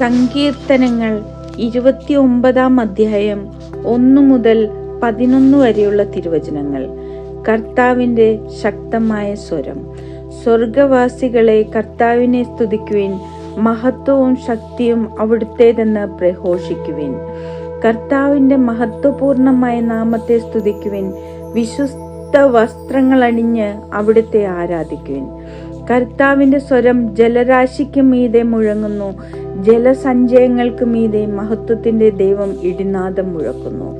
സങ്കീർത്തനങ്ങൾ ഇരുപത്തി ഒമ്പതാം അധ്യായം ഒന്നു മുതൽ പതിനൊന്ന് വരെയുള്ള തിരുവചനങ്ങൾ. കർത്താവിന്റെ ശക്തമായ സ്വരം. സ്വർഗവാസികളെ കർത്താവിനെ സ്തുതിക്കുവിൻ മഹത്വവും ശക്തിയും അവിടുത്തേതെന്ന് പ്രഘോഷിക്കുവിൻ. കർത്താവിന്റെ മഹത്വപൂർണമായ നാമത്തെ സ്തുതിക്കുവിൻ വിശ്വസ്ത വസ്ത്രങ്ങൾ അണിഞ്ഞ് അവിടുത്തെ ആരാധിക്കുവിൻ. കർത്താവിന്റെ സ്വരം ജലരാശിക്ക് മീതെ മുഴങ്ങുന്നു ജലസഞ്ചയങ്ങൾക്ക് മീതെ മഹത്വത്തിന്റെ ദൈവം ഇടിനാദം മുഴക്കുന്നു.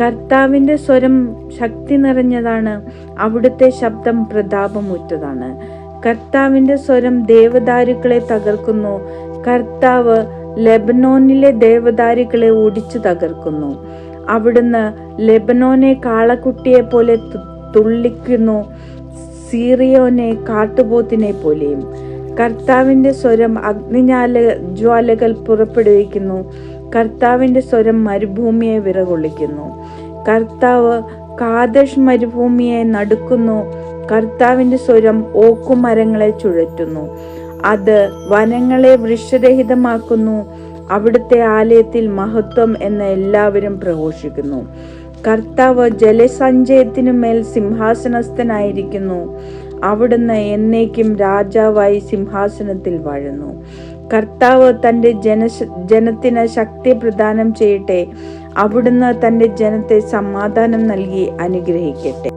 കർത്താവിന്റെ സ്വരം ശക്തി നിറഞ്ഞതാണ്. അവിടുത്തെ ശബ്ദം പ്രതാപമുറ്റതാണ്. കർത്താവിന്റെ സ്വരം ദേവദാരുക്കളെ തകർക്കുന്നു. കർത്താവ് ലെബനോനിലെ ദേവദാരുക്കളെ ഓടിച്ചു തകർക്കുന്നു. അവിടുന്ന് ലെബനോനെ കാളക്കുട്ടിയെ പോലെ തുള്ളിക്കുന്നു. സീറിയോനെ കാട്ടുപോത്തിനെ പോലെയും. കർത്താവിന്റെ സ്വരം അഗ്നിജാല ജ്വാലകൾ പുറപ്പെടുവിക്കുന്നു. കർത്താവിന്റെ സ്വരം മരുഭൂമിയെ വിറകൊള്ളിക്കുന്നു. കർത്താവ് കാദഷ് മരുഭൂമിയെ നടുക്കുന്നു. കർത്താവിന്റെ സ്വരം ഓക്കുമരങ്ങളെ ചുഴറ്റുന്നു. അത് വനങ്ങളെ വൃക്ഷരഹിതമാക്കുന്നു. അവിടുത്തെ ആലയത്തിൽ മഹത്വം എന്ന് എല്ലാവരും പ്രഘോഷിക്കുന്നു. കർത്താവ് ജലസഞ്ചയത്തിനു മേൽ സിംഹാസനസ്ഥനായിരിക്കുന്നു. അവിടുന്ന് എന്നേക്കും രാജാവായി സിംഹാസനത്തിൽ വാഴുന്നു. കർത്താവ് തന്റെ ജന ജനത്തിന് ശക്തി പ്രദാനം ചെയ്യട്ടെ. അവിടുന്ന് തന്റെ ജനത്തെ സമാധാനം നൽകി അനുഗ്രഹിക്കട്ടെ.